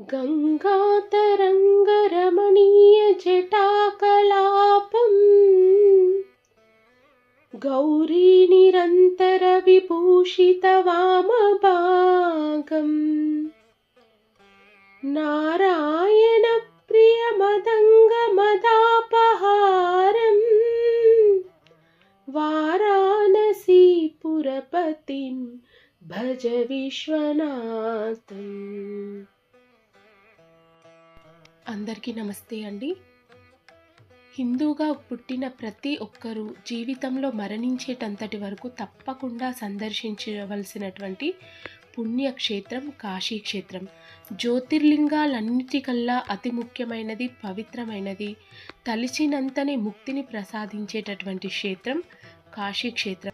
गङ्गातरङ्गरमणीयजटाकलापम् गौरीनिरन्तरविभूषितवामभागम् नारायणप्रियमदङ्गमदापहारम्। वाराणसीपुरपतिं भज विश्वनाथम्। అందరికీ నమస్తే అండి. హిందూగా పుట్టిన ప్రతి ఒక్కరూ జీవితంలో మరణించేటంతటి వరకు తప్పకుండా సందర్శించవలసినటువంటి పుణ్యక్షేత్రం కాశీ క్షేత్రం జ్యోతిర్లింగాలన్నిటికల్లా అతి ముఖ్యమైనది పవిత్రమైనది తలిచినంతనే ముక్తిని ప్రసాదించేటటువంటి క్షేత్రం కాశీ క్షేత్రం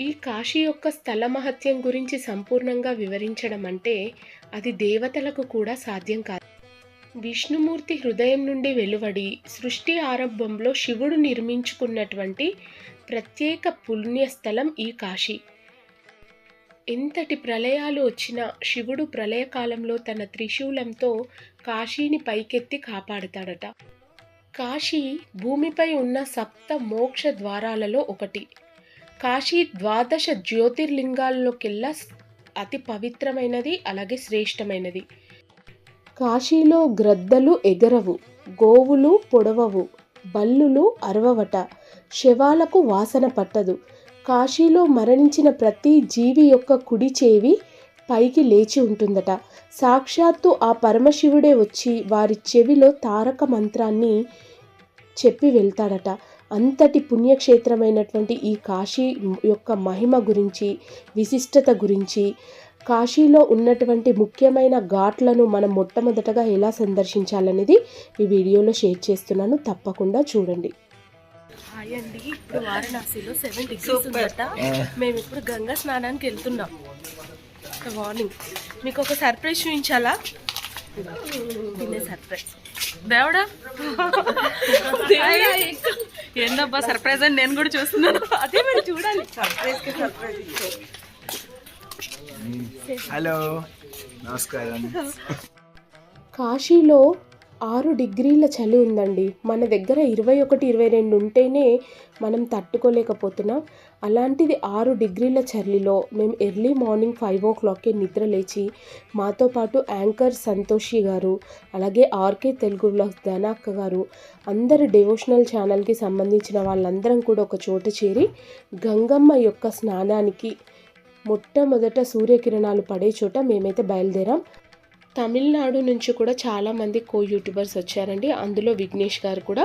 ఈ కాశీ యొక్క స్థల మహత్యం గురించి సంపూర్ణంగా వివరించడం అంటే అది దేవతలకు కూడా సాధ్యం కాదు. విష్ణుమూర్తి హృదయం నుండి వెలువడి సృష్టి ఆరంభంలో శివుడు నిర్మించుకున్నటువంటి ప్రత్యేక పుణ్యస్థలం ఈ కాశీ. ఎంతటి ప్రళయాలు వచ్చినా శివుడు ప్రళయకాలంలో తన త్రిశూలంతో కాశీని పైకెత్తి కాపాడుతాడట. కాశీ భూమిపై ఉన్న సప్త మోక్ష ద్వారాలలో ఒకటి. కాశీ ద్వాదశ జ్యోతిర్లింగాల్లోకెల్లా అతి పవిత్రమైనది అలాగే శ్రేష్టమైనది. కాశీలో గ్రద్దలు ఎగరవు గోవులు పొడవవు బల్లులు అరవవట శవాలకు వాసన పట్టదు. కాశీలో మరణించిన ప్రతి జీవి యొక్క కుడి చేవి పైకి లేచి ఉంటుందట. సాక్షాత్తు ఆ పరమశివుడే వచ్చి వారి చెవిలో తారక మంత్రాన్ని చెప్పి వెళ్తాడట. అంతటి పుణ్యక్షేత్రమైనటువంటి ఈ కాశీ యొక్క మహిమ గురించి విశిష్టత గురించి కాశీలో ఉన్నటువంటి ముఖ్యమైన ఘాట్లను మనం మొట్టమొదటగా ఎలా సందర్శించాలనేది ఈ వీడియోలో షేర్ చేస్తున్నాను. తప్పకుండా చూడండి. హాయ్ అండి ఇప్పుడు వారణాసిలో సెవెన్ డిగ్రీస్ ఉందట. మేము ఇప్పుడు గంగా స్నానానికి వెళ్తున్నాం. మార్నింగ్ మీకు ఒక సర్ప్రైజ్ చూపించాలా? తినే సర్ప్రైజ్ దేవుడా? ఏందబ్బా సర్ప్రైజ్ అని నేను కూడా చూస్తున్నాను. అదే మరి చూడాలి. సర్ప్రైజ్కి సర్ప్రైజ్ హలో. నమస్కారం. కాశీలో ఆరు డిగ్రీల చలి ఉందండి. మన దగ్గర ఇరవై ఒకటి ఇరవై రెండు ఉంటేనే మనం తట్టుకోలేకపోతున్నాం. అలాంటిది ఆరు డిగ్రీల చలిలో మేము ఎర్లీ మార్నింగ్ ఫైవ్ ఓ క్లాక్కి నిద్ర లేచి మాతో పాటు యాంకర్ సంతోషి గారు అలాగే ఆర్కే తెలుగు బ్లాగ్స్ ధనాక్క గారు అందరు డివోషనల్ ఛానల్కి సంబంధించిన వాళ్ళందరం కూడా ఒక చోట చేరి గంగమ్మ యొక్క స్నానానికి మొట్టమొదట సూర్యకిరణాలు పడే చోట మేమైతే బయలుదేరాం. తమిళనాడు నుంచి కూడా చాలామంది కో యూట్యూబర్స్ వచ్చారండి. అందులో విఘ్నేష్ గారు కూడా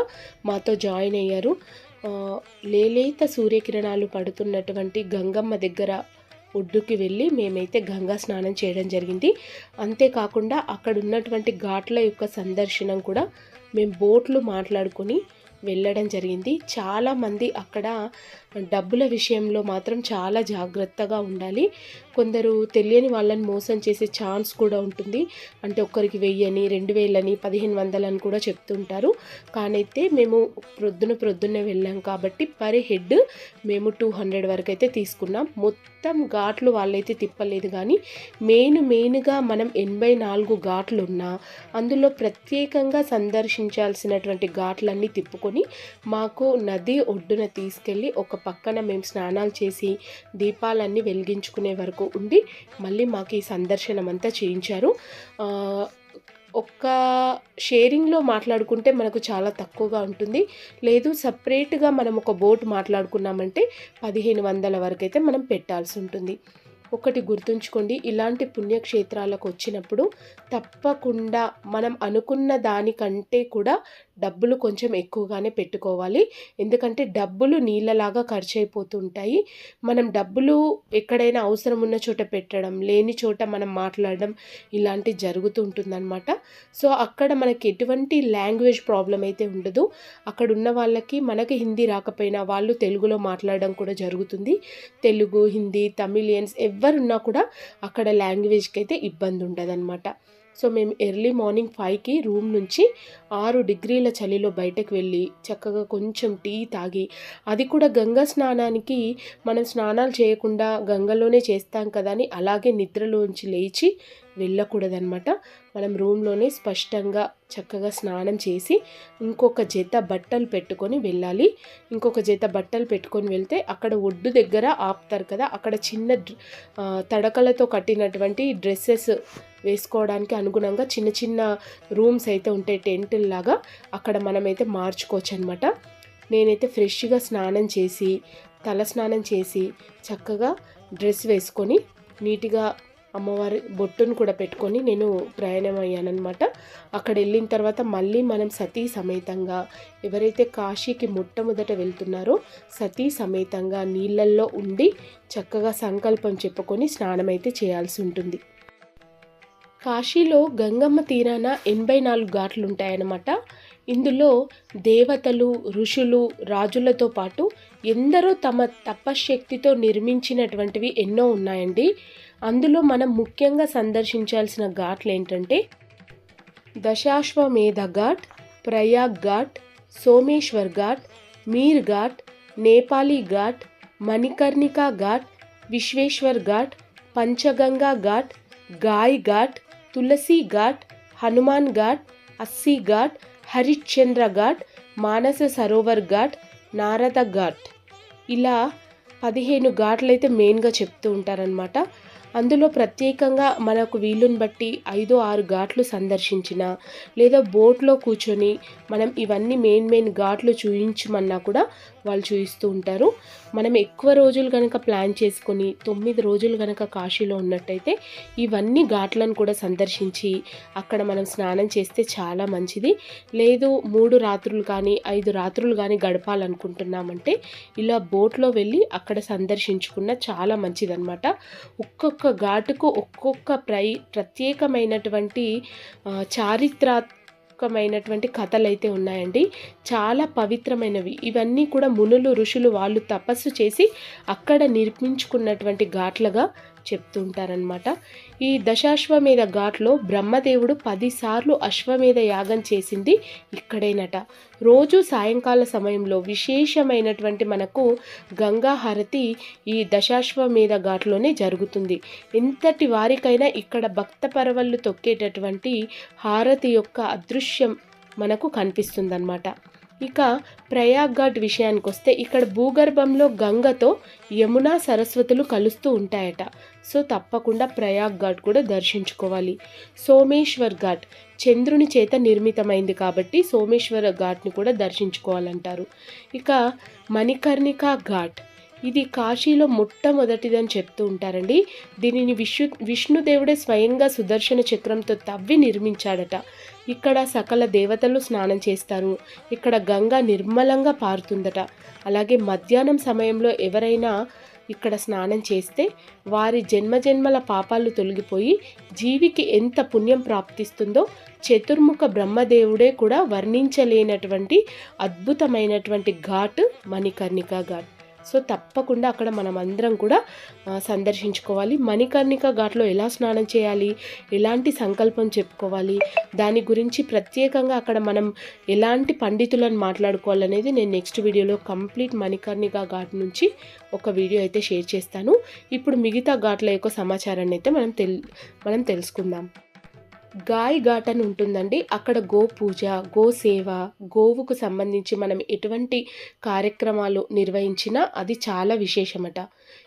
మాతో జాయిన్ అయ్యారు. లేలేత సూర్యకిరణాలు పడుతున్నటువంటి గంగమ్మ దగ్గర ఒడ్డుకి వెళ్ళి మేమైతే గంగా స్నానం చేయడం జరిగింది. అంతేకాకుండా అక్కడ ఉన్నటువంటి ఘాట్ల యొక్క సందర్శనం కూడా మేము బోట్లు మాట్లాడుకొని వెళ్ళడం జరిగింది. చాలామంది అక్కడ డబ్బుల విషయంలో మాత్రం చాలా జాగ్రత్తగా ఉండాలి. కొందరు తెలియని వాళ్ళని మోసం చేసే ఛాన్స్ కూడా ఉంటుంది. అంటే ఒక్కరికి వెయ్యని రెండు వేలని పదిహేను వందలని కూడా చెప్తుంటారు. కానైతే మేము ప్రొద్దున ప్రొద్దున్నే వెళ్ళాం కాబట్టి పర్ హెడ్ మేము టూ హండ్రెడ్ వరకు అయితే తీసుకున్నాం. మొత్తం ఘాట్లు వాళ్ళైతే తిప్పలేదు కానీ మెయిన్ మెయిన్గా మనం ఎనభై నాలుగు ఘాట్లు ఉన్నా అందులో ప్రత్యేకంగా సందర్శించాల్సినటువంటి ఘాట్లన్నీ తిప్పుకొని మాకు నది ఒడ్డున తీసుకెళ్ళి ఒక పక్కన మేము స్నానాలు చేసి దీపాలన్నీ వెలిగించుకునే వరకు ఉండి మళ్ళీ మాకు ఈ సందర్శనం అంతా చేయించారు ఒక్క షేరింగ్లో మాట్లాడుకుంటే మనకు చాలా తక్కువగా ఉంటుంది. లేదు సపరేట్గా మనం ఒక బోట్ మాట్లాడుకున్నామంటే పదిహేను వందల వరకు అయితే మనం పెట్టాల్సి ఉంటుంది. ఒకటి గుర్తుంచుకోండి. ఇలాంటి పుణ్యక్షేత్రాలకు వచ్చినప్పుడు తప్పకుండా మనం అనుకున్న దానికంటే కూడా డబ్బులు కొంచెం ఎక్కువగానే పెట్టుకోవాలి. ఎందుకంటే డబ్బులు నీళ్ళలాగా ఖర్చు అయిపోతుంటాయి మనం డబ్బులు ఎక్కడైనా అవసరం ఉన్న చోట పెట్టడం లేని చోట మనం మాట్లాడడం ఇలాంటివి జరుగుతూ ఉంటుందన్నమాట సో అక్కడ మనకి ఎటువంటి లాంగ్వేజ్ ప్రాబ్లం అయితే ఉండదు. అక్కడ ఉన్న వాళ్ళకి మనకి హిందీ రాకపోయినా వాళ్ళు తెలుగులో మాట్లాడడం కూడా జరుగుతుంది. తెలుగు హిందీ తమిళియన్స్ ఎవరున్నా కూడా అక్కడ లాంగ్వేజ్కి అయితే ఇబ్బంది ఉండదన్నమాట సో మేము ఎర్లీ మార్నింగ్ ఫైవ్కి రూమ్ నుంచి ఆరు డిగ్రీల చలిలో బయటకు వెళ్ళి చక్కగా కొంచెం టీ తాగి అది కూడా గంగా స్నానానికి మనం స్నానాలు చేయకుండా గంగలోనే చేస్తాం కదా అని అలాగే నిద్రలోంచి లేచి వెళ్ళకూడదనమాట మనం రూమ్లోనే స్పష్టంగా చక్కగా స్నానం చేసి ఇంకొక జత బట్టలు పెట్టుకొని వెళ్ళాలి. ఇంకొక జత బట్టలు పెట్టుకొని వెళ్తే అక్కడ ఒడ్డు దగ్గర ఆపుతారు కదా అక్కడ చిన్న తడకలతో కట్టినటువంటి డ్రెస్సెస్ వేసుకోవడానికి అనుగుణంగా చిన్న చిన్న రూమ్స్ అయితే ఉంటాయి టెంటుల్లాగా. అక్కడ మనమైతే మార్చుకోవచ్చు అనమాట నేనైతే ఫ్రెష్గా స్నానం చేసి తల స్నానం చేసి చక్కగా డ్రెస్ వేసుకొని నీట్గా అమ్మవారి బొట్టును కూడా పెట్టుకొని నేను ప్రయాణం అయ్యానమాట అక్కడ వెళ్ళిన తర్వాత మళ్ళీ మనం సతీ సమేతంగా ఎవరైతే కాశీకి మొట్టమొదట వెళ్తున్నారో సతీ సమేతంగా నీళ్ళల్లో ఉండి చక్కగా సంకల్పం చెప్పుకొని స్నానం అయితే చేయాల్సి ఉంటుంది. కాశీలో గంగమ్మ తీరాన ఎనభై నాలుగు ఘాట్లు ఉంటాయన్నమాట. ఇందులో దేవతలు ఋషులు రాజులతో పాటు ఎందరో తమ తపశ్శక్తితో నిర్మించినటువంటివి ఎన్నో ఉన్నాయండి. అందులో మనం ముఖ్యంగా సందర్శించాల్సిన ఘాట్లు ఏంటంటే దశాశ్వమేధ ఘాట్ ప్రయాగ్ ఘాట్ సోమేశ్వర్ ఘాట్ మీర్ ఘాట్ నేపాలీ ఘాట్ మణికర్ణికా ఘాట్ విశ్వేశ్వర్ ఘాట్ పంచగంగా ఘాట్ గాయ్ ఘాట్ తులసి ఘాట్ హనుమాన్ ఘాట్ అస్సీ ఘాట్ హరిశ్చంద్ర ఘాట్ మానస సరోవర్ ఘాట్ నారద ఘాట్. ఇలా పదిహేను ఘాట్లు అయితే మెయిన్గా చెప్తూ ఉంటారనమాట అందులో ప్రత్యేకంగా మనకు వీలుని బట్టి ఐదు ఆరు ఘాట్లు సందర్శించిన లేదా బోట్లో కూర్చొని మనం ఇవన్నీ మెయిన్ మెయిన్ ఘాట్లు చూయించమన్నా కూడా వాళ్ళు చూపిస్తూ ఉంటారు. మనం ఎక్కువ రోజులు కనుక ప్లాన్ చేసుకొని తొమ్మిది రోజులు కనుక కాశీలో ఉన్నట్టయితే ఇవన్నీ ఘాట్లను కూడా సందర్శించి అక్కడ మనం స్నానం చేస్తే చాలా మంచిది. లేదు మూడు రాత్రులు కానీ ఐదు రాత్రులు కానీ గడపాలనుకుంటున్నామంటే ఇలా బోట్లో వెళ్ళి అక్కడ సందర్శించుకున్న చాలా మంచిదన్నమాట. ఒక్కొక్క ఘాటుకు ఒక్కొక్క ప్రై ప్రత్యేకమైనటువంటి చారిత్రా చారిత్రాత్మకమైనటువంటి కథలు అయితే ఉన్నాయండి. చాలా పవిత్రమైనవి. ఇవన్నీ కూడా మునులు ఋషులు వాళ్ళు తపస్సు చేసి అక్కడ నిర్మించుకున్నటువంటి ఘాట్లుగా చెప్తుంటారనమాట ఈ దశాశ్వమేధ ఘాట్లో బ్రహ్మదేవుడు పదిసార్లు అశ్వమేధ యాగం చేసింది ఇక్కడేనట. రోజు సాయంకాల సమయంలో విశేషమైనటువంటి మనకు గంగా హారతి ఈ దశాశ్వమేధ ఘాట్లోనే జరుగుతుంది. ఎంతటి వారికైనా ఇక్కడ భక్త పరవళ్ళు తొక్కేటటువంటి హారతి యొక్క అదృశ్యం మనకు కనిపిస్తుందన్నమాట. ఇక ప్రయాగ్ ఘాట్ విషయానికి వస్తే ఇక్కడ భూగర్భంలో గంగతో యమున సరస్వతులు కలుస్తూ ఉంటాయట. సో తప్పకుండా ప్రయాగ్ ఘాట్ కూడా దర్శించుకోవాలి. సోమేశ్వర్ ఘాట్ చంద్రుని చేత నిర్మితమైంది కాబట్టి సోమేశ్వర ఘాట్ని కూడా దర్శించుకోవాలంటారు. ఇక మణికర్ణికా ఘాట్ ఇది కాశీలో మొట్టమొదటిదని చెప్తూ ఉంటారండి. దీనిని విష్ణు విష్ణుదేవుడే స్వయంగా సుదర్శన చక్రంతో తవ్వి నిర్మించాడట. ఇక్కడ సకల దేవతలు స్నానం చేస్తారు. ఇక్కడ గంగ నిర్మలంగా పారుతుందట. అలాగే మధ్యాహ్నం సమయంలో ఎవరైనా ఇక్కడ స్నానం చేస్తే వారి జన్మజన్మల పాపాలు తొలగిపోయి జీవికి ఎంత పుణ్యం ప్రాప్తిస్తుందో చతుర్ముఖ బ్రహ్మదేవుడే కూడా వర్ణించలేనటువంటి అద్భుతమైనటువంటి ఘాట్ మణికర్ణిక ఘాట్. సో తప్పకుండా అక్కడ మనం అందరం కూడా సందర్శించుకోవాలి. మణికర్ణిక ఘాట్లో ఎలా స్నానం చేయాలి? ఎలాంటి సంకల్పం చెప్పుకోవాలి? దాని గురించి ప్రత్యేకంగా అక్కడ మనం ఎలాంటి పండితులను మాట్లాడుకోవాలనేది నేను నెక్స్ట్ వీడియోలో కంప్లీట్ మణికర్ణిక ఘాట్ నుంచి ఒక వీడియో అయితే షేర్ చేస్తాను. ఇప్పుడు మిగతా ఘాట్ల యొక్క సమాచారాన్ని అయితే మనం తెల్ మనం తెలుసుకుందాం. గాయ్ ఘాట్ అని ఉంటుందండి. అక్కడ గో పూజ గో సేవ గోవుకు సంబంధించి మనం ఎటువంటి కార్యక్రమాలు నిర్వహించినా అది చాలా విశేషమట.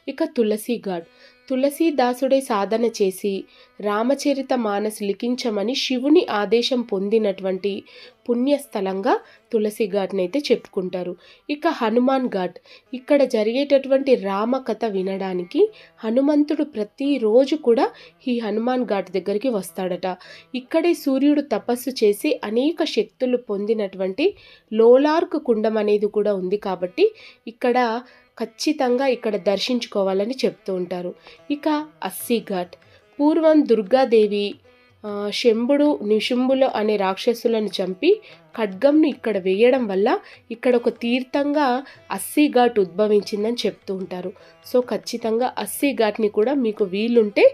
ఇక తులసి ఘాట్. తులసీదాసుడే సాధన చేసి రామచరిత మానస్ లిఖించమని శివుని ఆదేశం పొందినటువంటి పుణ్యస్థలంగా తులసి ఘాట్ని అయితే చెప్పుకుంటారు. ఇక హనుమాన్ ఘాట్. ఇక్కడ జరిగేటటువంటి రామకథ వినడానికి హనుమంతుడు ప్రతిరోజు కూడా ఈ హనుమాన్ ఘాట్ దగ్గరికి వస్తాడట. ఇక్కడే సూర్యుడు తపస్సు చేసి అనేక శక్తులు పొందినటువంటి లోలార్క్ కుండం అనేది కూడా ఉంది కాబట్టి ఇక్కడ ఖచ్చితంగా ఇక్కడ దర్శించుకోవాలని చెప్తూ ఉంటారు. ఇక అస్సీ ఘాట్. పూర్వం దుర్గాదేవి శంభుడు నిశుంభులు అనే రాక్షసులను చంపి ఖడ్గంను ఇక్కడ వేయడం వల్ల ఇక్కడ ఒక తీర్థంగా అస్సీ ఘాట్ ఉద్భవించిందని చెప్తూ ఉంటారు. సో ఖచ్చితంగా అస్సీ ఘాట్ని కూడా మీకు వీలుంటే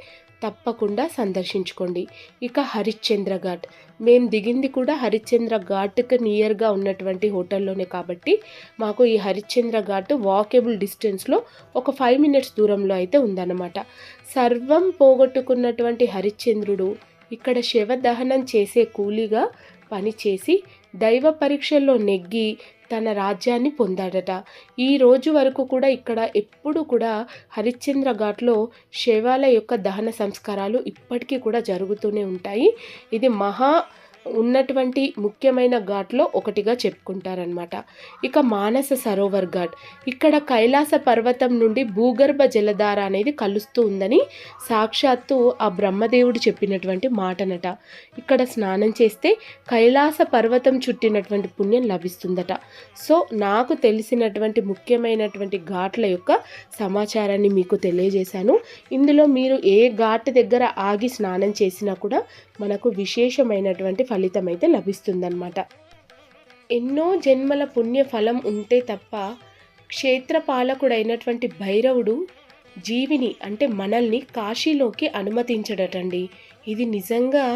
తప్పకుండా సందర్శించుకోండి. ఇక హరిశ్చంద్ర ఘాట్. మేము దిగింది కూడా హరిశ్చంద్ర ఘాట్కి నియర్గా ఉన్నటువంటి హోటల్లోనే కాబట్టి మాకు ఈ హరిశ్చంద్ర ఘాట్ వాకేబుల్ డిస్టెన్స్లో ఒక ఫైవ్ మినిట్స్ దూరంలో అయితే ఉందన్నమాట. సర్వం పోగొట్టుకున్నటువంటి హరిశ్చంద్రుడు ఇక్కడ శవ దహనం చేసే కూలీగా పనిచేసి దైవ పరీక్షల్లో నెగ్గి తన రాజ్యాన్ని పొందాడట. ఈ రోజు వరకు కూడా ఇక్కడ ఎప్పుడు కూడా హరిశ్చంద్ర ఘాట్లో శవాల యొక్క దహన సంస్కారాలు ఇప్పటికీ కూడా జరుగుతూనే ఉంటాయి. ఇది మహా ఉన్నటువంటి ముఖ్యమైన ఘాట్లో ఒకటిగా చెప్పుకుంటారనమాట ఇక మానస సరోవర్ ఘాట్. ఇక్కడ కైలాస పర్వతం నుండి భూగర్భ జలధార అనేది కలుస్తూ ఉందని సాక్షాత్తు ఆ బ్రహ్మదేవుడు చెప్పినటువంటి మాటనట. ఇక్కడ స్నానం చేస్తే కైలాస పర్వతం చుట్టినటువంటి పుణ్యం లభిస్తుందట. సో నాకు తెలిసినటువంటి ముఖ్యమైనటువంటి ఘాట్ల యొక్క సమాచారాన్ని మీకు తెలియజేశాను. ఇందులో మీరు ఏ ఘాట్ దగ్గర ఆగి స్నానం చేసినా కూడా మనకు విశేషమైనటువంటి ఫలితం అయితే లభిస్తుందన్నమాట. ఎన్నో జన్మల పుణ్య ఫలం ఉంటే తప్ప క్షేత్రపాలకుడైనటువంటి భైరవుడు జీవిని అంటే మనల్ని కాశీలోకి అనుమతించడటండి. ఇది నిజంగా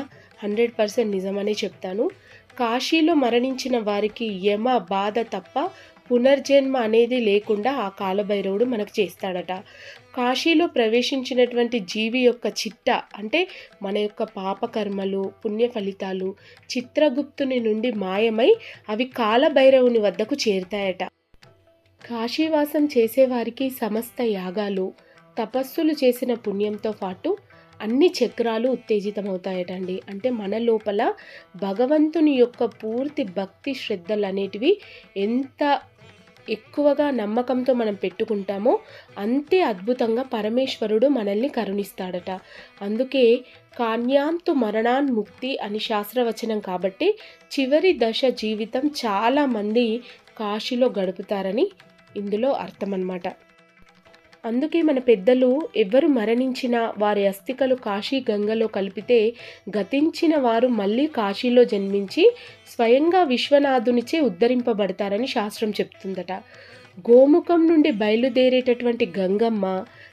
హండ్రెడ్ పర్సెంట్ నిజమనే చెప్తాను. కాశీలో మరణించిన వారికి యమ బాధ తప్ప పునర్జన్మ అనేది లేకుండా ఆ కాలభైరవుడు మనకు చేస్తాడట. కాశీలో ప్రవేశించినటువంటి జీవి యొక్క చిట్ట అంటే మన యొక్క పాపకర్మలు పుణ్య ఫలితాలు చిత్రగుప్తుని నుండి మాయమై అవి కాలభైరవుని వద్దకు చేరుతాయట. కాశీవాసం చేసేవారికి సమస్త యాగాలు తపస్సులు చేసిన పుణ్యంతో పాటు అన్ని చక్రాలు ఉత్తేజితమవుతాయటండి. అంటే మన లోపల భగవంతుని యొక్క పూర్తి భక్తి శ్రద్ధలు అనేటివి ఎంత ఎక్కువగా నమ్మకంతో మనం పెట్టుకుంటామో అంతే అద్భుతంగా పరమేశ్వరుడు మనల్ని కరుణిస్తాడట. అందుకే కాన్యాంతు మరణాన్ ముక్తి అని శాస్త్రవచనం కాబట్టి చివరి దశ జీవితం చాలామంది కాశీలో గడుపుతారని ఇందులో అర్థం అన్నమాట అందుకే మన పెద్దలు ఎవరు మరణించినా వారి అస్థికలు కాశీ గంగలో కలిపితే గతించిన వారు మళ్ళీ కాశీలో జన్మించి స్వయంగా విశ్వనాథునిచే ఉద్ధరింపబడతారని శాస్త్రం చెప్తుందట. గోముఖం నుండి బయలుదేరేటటువంటి గంగమ్మ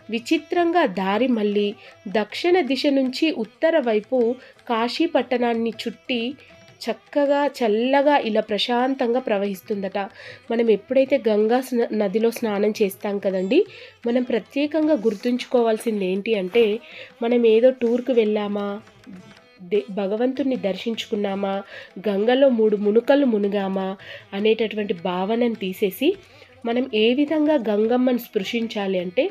విచిత్రంగా దారి మళ్ళీ దక్షిణ దిశ నుంచి ఉత్తర వైపు కాశీ పట్టణాన్ని చుట్టి చక్కగా చల్లగా ఇలా ప్రశాంతంగా ప్రవహిస్తుందట. మనం ఎప్పుడైతే గంగా నదిలో స్నానం చేస్తాం కదండి మనం ప్రత్యేకంగా గుర్తుంచుకోవాల్సింది ఏంటి అంటే మనం ఏదో టూర్కి వెళ్ళామా దే భగవంతుణ్ణి దర్శించుకున్నామా గంగలో మూడు మునుకలు మునిగామా అనేటటువంటి భావనను తీసేసి మనం ఏ విధంగా గంగమ్మను స్పృశించాలి అంటే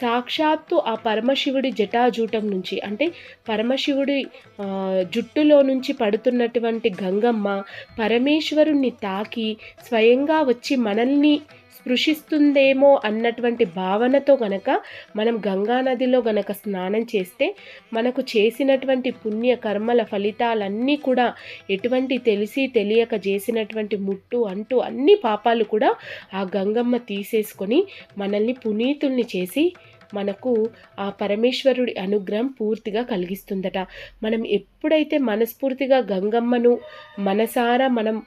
సాక్షాత్తు ఆ పరమశివుడి జటాజూటం నుంచి అంటే పరమశివుడి జుట్టులో నుంచి పడుతున్నటువంటి గంగమ్మ పరమేశ్వరుణ్ణి తాకి స్వయంగా వచ్చి మనల్ని స్పృశిస్తుందేమో అన్నటువంటి భావనతో గనక మనం గంగా నదిలో గనక స్నానం చేస్తే మనకు చేసినటువంటి పుణ్య కర్మల ఫలితాలన్నీ కూడా ఎటువంటి తెలిసి తెలియక చేసినటువంటి ముట్టు అంటూ అన్ని పాపాలు కూడా ఆ గంగమ్మ తీసేసుకొని మనల్ని పునీతుల్ని చేసి మనకు ఆ పరమేశ్వరుడి అనుగ్రహం పూర్తిగా కలిగిస్తుందట. మనం ఎప్పుడైతే మనస్ఫూర్తిగా గంగమ్మను మనసారా మనం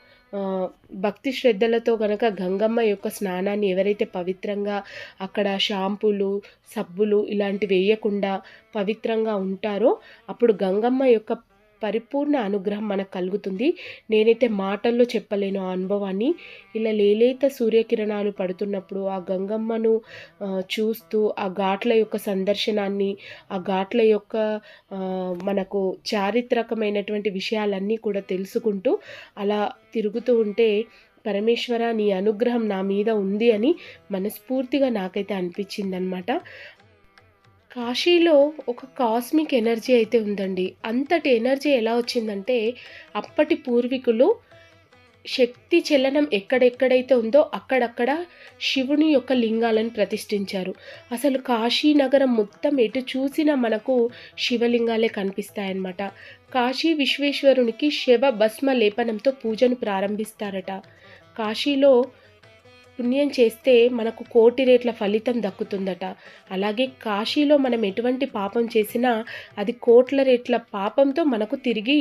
భక్తి శ్రద్ధలతో గనక గంగమ్మ యొక్క స్నానాన్ని ఎవరైతే పవిత్రంగా అక్కడ షాంపూలు సబ్బులు ఇలాంటివి వేయకుండా పవిత్రంగా ఉంటారో అప్పుడు గంగమ్మ యొక్క పరిపూర్ణ అనుగ్రహం మనకు కలుగుతుంది. నేనైతే మాటల్లో చెప్పలేను ఆ అనుభవాన్ని. ఇలా లేలేత సూర్యకిరణాలు పడుతున్నప్పుడు ఆ గంగమ్మను చూస్తూ ఆ ఘాట్ల యొక్క సందర్శనాన్ని ఆ ఘాట్ల యొక్క మనకు చారిత్రకమైనటువంటి విషయాలన్నీ కూడా తెలుసుకుంటూ అలా తిరుగుతూ ఉంటే పరమేశ్వర నీ అనుగ్రహం నా మీద ఉంది అని మనస్ఫూర్తిగా నాకైతే అనిపించింది కాశీలో ఒక కాస్మిక్ ఎనర్జీ అయితే ఉందండి. అంతటి ఎనర్జీ ఎలా వచ్చిందంటే అప్పటి పూర్వీకులు శక్తి చలనం ఎక్కడెక్కడైతే ఉందో అక్కడక్కడ శివుని యొక్క లింగాలను ప్రతిష్ఠించారు. అసలు కాశీ నగరం మొత్తం ఎటు చూసినా మనకు శివలింగాలే కనిపిస్తాయన్నమాట. కాశీ విశ్వేశ్వరునికి శివ భస్మ లేపనంతో పూజను ప్రారంభిస్తారట. కాశీలో పుణ్యం చేస్తే మనకు కోటి రేట్ల ఫలితం దక్కుతుందట. అలాగే కాశీలో మనం ఎటువంటి పాపం చేసినా అది కోట్ల రేట్ల పాపంతో మనకు తిరిగి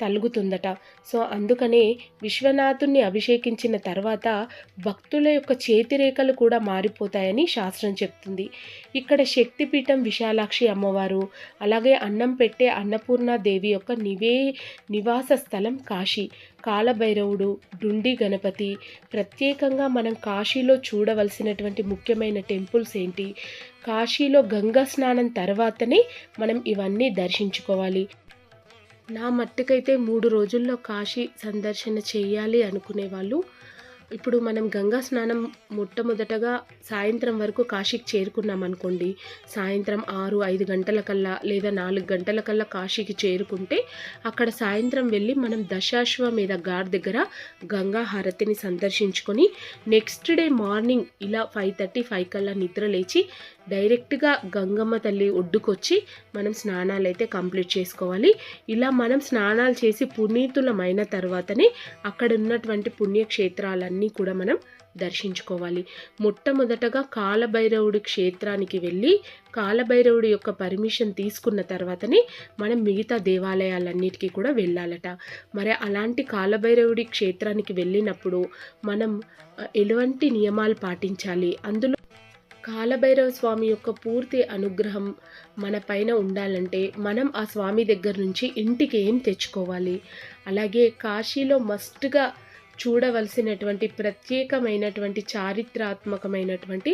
తలుగుతుందట. సో అందుకనే విశ్వనాథుణ్ణి అభిషేకించిన తర్వాత భక్తుల యొక్క చేతిరేఖలు కూడా మారిపోతాయని శాస్త్రం చెప్తుంది. ఇక్కడ శక్తిపీఠం విశాలాక్షి అమ్మవారు అలాగే అన్నం పెట్టే అన్నపూర్ణ దేవి యొక్క నివే నివాస స్థలం కాశీ. కాలభైరవుడు డుండి గణపతి ప్రత్యేకంగా మనం కాశీలో చూడవలసినటువంటి ముఖ్యమైన టెంపుల్స్ ఏంటి? కాశీలో గంగా స్నానం తర్వాతనే మనం ఇవన్నీ దర్శించుకోవాలి. నా మట్టుకైతే మూడు రోజుల్లో కాశీ సందర్శన చేయాలి అనుకునే వాళ్ళు ఇప్పుడు మనం గంగా స్నానం మొట్టమొదటగా సాయంత్రం వరకు కాశీకి చేరుకున్నాం అనుకోండి. సాయంత్రం ఆరు ఐదు గంటల కల్లా లేదా నాలుగు గంటల కల్లా కాశీకి చేరుకుంటే అక్కడ సాయంత్రం వెళ్ళి మనం దశాశ్వమేధ ఘాట్ దగ్గర గంగా హారతిని సందర్శించుకొని నెక్స్ట్ డే మార్నింగ్ ఇలా ఫైవ్ థర్టీ ఫైవ్ కల్లా నిద్ర లేచి డైరెక్ట్గా గంగమ్మ తల్లి ఒడ్డుకొచ్చి మనం స్నానాలు అయితే కంప్లీట్ చేసుకోవాలి. ఇలా మనం స్నానాలు చేసి పునీతులమైన తర్వాతనే అక్కడ ఉన్నటువంటి పుణ్యక్షేత్రాలన్నీ కూడా మనం దర్శించుకోవాలి. మొట్టమొదటగా కాలభైరవుడి క్షేత్రానికి వెళ్ళి కాలభైరవుడి యొక్క పర్మిషన్ తీసుకున్న తర్వాతనే మనం మిగతా దేవాలయాలన్నిటికీ కూడా వెళ్ళాలట. మరి అలాంటి కాలభైరవుడి క్షేత్రానికి వెళ్ళినప్పుడు మనం ఎటువంటి నియమాలు పాటించాలి? అందులో కాలభైరవ స్వామి యొక్క పూర్తి అనుగ్రహం మన పైన ఉండాలంటే మనం ఆ స్వామి దగ్గర నుంచి ఇంటికి ఏం తెచ్చుకోవాలి? అలాగే కాశీలో మస్ట్గా చూడవలసినటువంటి ప్రత్యేకమైనటువంటి చారిత్రాత్మకమైనటువంటి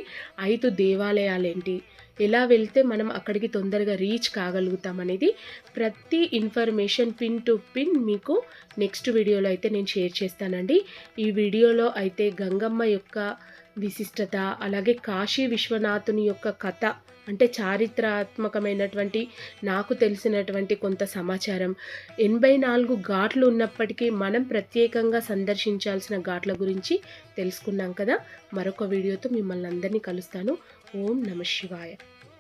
ఐదు దేవాలయాలేంటి? ఎలా వెళ్తే మనం అక్కడికి తొందరగా రీచ్ కాగలుగుతాం అనేది ప్రతి ఇన్ఫర్మేషన్ పిన్ టు పిన్ మీకు నెక్స్ట్ వీడియోలో అయితే నేను షేర్ చేస్తానండి. ఈ వీడియోలో అయితే గంగమ్మ యొక్క విశిష్టత అలాగే కాశీ విశ్వనాథుని యొక్క కథ అంటే చారిత్రాత్మకమైనటువంటి నాకు తెలిసినటువంటి కొంత సమాచారం. ఎనభై నాలుగు ఘాట్లు ఉన్నప్పటికీ మనం ప్రత్యేకంగా సందర్శించాల్సిన ఘాట్ల గురించి తెలుసుకున్నాం కదా? మరొక వీడియోతో మిమ్మల్ని అందరినీ కలుస్తాను. ఓం నమ శివాయ.